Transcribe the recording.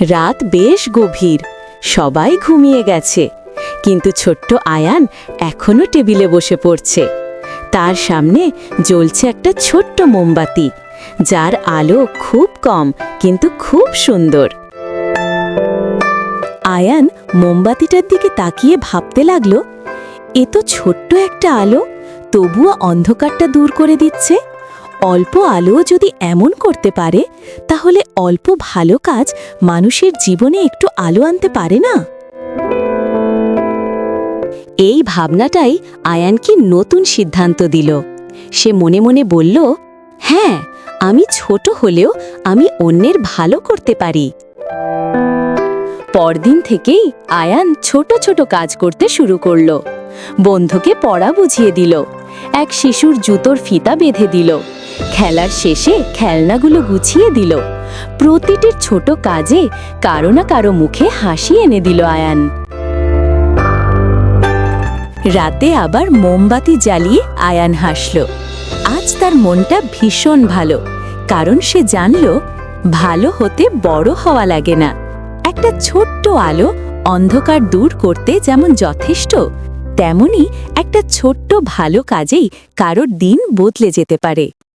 রাত বেশ গভীর, সবাই ঘুমিয়ে গেছে। কিন্তু ছোট্ট আয়ান এখনও টেবিলে বসে পড়ছে। তার সামনে জ্বলছে একটা ছোট্ট মোমবাতি, যার আলো খুব কম কিন্তু খুব সুন্দর। আয়ান মোমবাতিটার দিকে তাকিয়ে ভাবতে লাগল, এ তো ছোট্ট একটা আলো, তবুও অন্ধকারটা দূর করে দিচ্ছে? অল্প আলোও যদি এমন করতে পারে, তাহলে অল্প ভালো কাজ মানুষের জীবনে একটু আলো আনতে পারে না? এই ভাবনাটাই আয়ানকে নতুন সিদ্ধান্ত দিল। সে মনে মনে বলল হ্যাঁ আমি ছোট হলেও আমি অন্যের ভালো করতে পারি। পরদিন থেকেই আয়ান ছোট ছোট কাজ করতে শুরু করল। বন্ধুকে পড়া বুঝিয়ে দিল। এক শিশুর জুতোর ফিতা বেঁধে দিল। খেলার শেষে খেলনাগুলো গুছিয়ে দিল। প্রতিটি ছোট কাজে কারও না কারও মুখে হাসি এনে দিল আয়ান। রাতে আবার মোমবাতি জ্বালিয়ে আয়ান হাসল। আজ তার মনটা ভীষণ ভালো, কারণ সে জানল ভালো হতে বড় হওয়া লাগে না। একটা ছোট্ট আলো অন্ধকার দূর করতে যেমন যথেষ্ট, তেমনি একটা ছোট্ট ভালো কাজেই কারোর দিন বদলে যেতে পারে।